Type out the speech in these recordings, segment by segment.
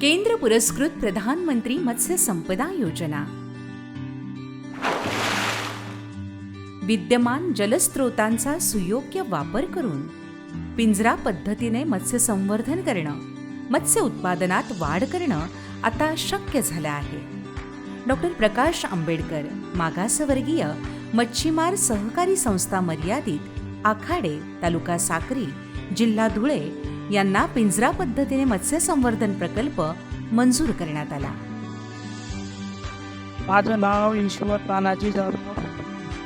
केंद्र पुरस्कृत प्रधानमंत्री मत्स्य संपदा योजना. विद्यमान जलस्रोतांचा सुयोग्य वापर करून पिंजरा पद्धतीने मत्स्य संवर्धन करणं मत्स्य उत्पादनात वाढ करणं आता शक्य झालं आहे. डॉक्टर प्रकाश आंबेडकर मागासवर्गीय मच्छीमार सहकारी संस्था मर्यादित आखाडे तालुका साक्री जिल्हा धुळे यांना पिंजरा पद्धतीने मत्स्य संवर्धन प्रकल्प मंजूर करण्यात आला. माझं नाव ईश्वर तानाजी जाधव.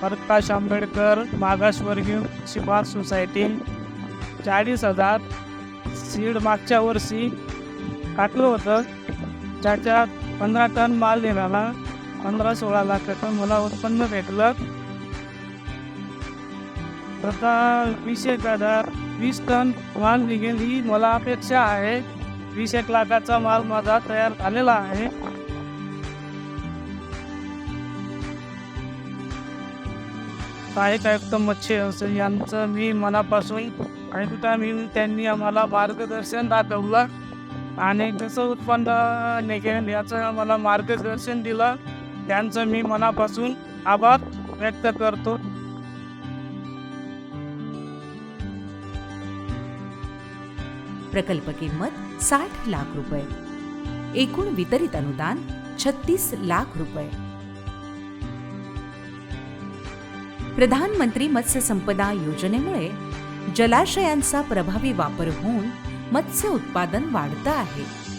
प्रकाश आंबेडकर मागासवर्गीय शिफार सोसायटी. चाळीस हजार सीड मागच्या वर्षी टाकलं होतं. ज्याच्यात पंधरा टन माल निघाला पंधरा सोळा लाख मला उत्पन्न भेटलं. आता वीस एक हजार वीस टन माल निघेल ही मला अपेक्षा आहे. वीस एक लाखाचा माल माझा तयार झालेला आहे. सहाय्यक आयुक्त मच्छी व्यवसाय यांचं मी मनापासून ऐकता मी त्यांनी आम्हाला मार्गदर्शन दाखवलं आणि कसं उत्पन्न निघेल याचं आम्हाला मार्गदर्शन दिलं. त्यांचं मी मनापासून आभार व्यक्त करतो. प्रकल्प किंमत साठ लाख रुपये. एकूण वितरित अनुदान छत्तीस लाख रुपये. प्रधानमंत्री मत्स्य संपदा योजनेमुळे जलाशयांचा प्रभावी वापर होऊन मत्स्य उत्पादन वाढतं आहे.